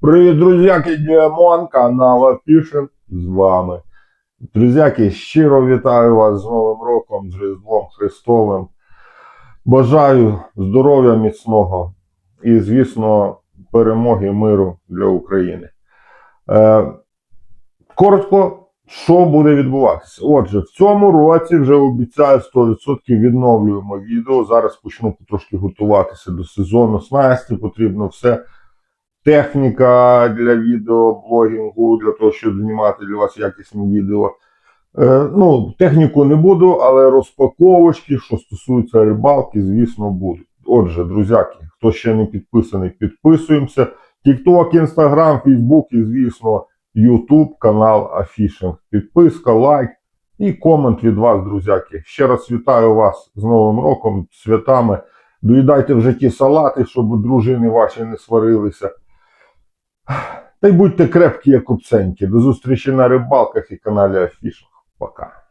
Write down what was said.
Привіт, друзяки, Діамон, канал Афішин з вами. Друзяки, щиро вітаю вас з Новим роком, з Різдвом Христовим. Бажаю здоров'я міцного і, звісно, перемоги миру для України. Е, коротко, що буде відбуватися? Отже, в цьому році вже обіцяю 100% відновлюємо відео. Зараз почну потрошки готуватися до сезону снасті, потрібно все техніка для відеоблогінгу, для того, щоб знімати для вас якісні відео. Е, ну, техніку не буду, але розпаковочки, що стосуються рибалки, звісно, будуть. Отже, друзяки, хто ще не підписаний, підписуємося. TikTok, Instagram, Facebook і, звісно, YouTube, канал Афішинг. Підписка, лайк і комент від вас, друзяки. Ще раз вітаю вас з Новим роком, святами. Доїдайте вже ті салати, щоб дружини ваші не сварилися. Та й будьте крепкі, як обценьки. До зустрічі на рибалках і каналі Афішах. Пока.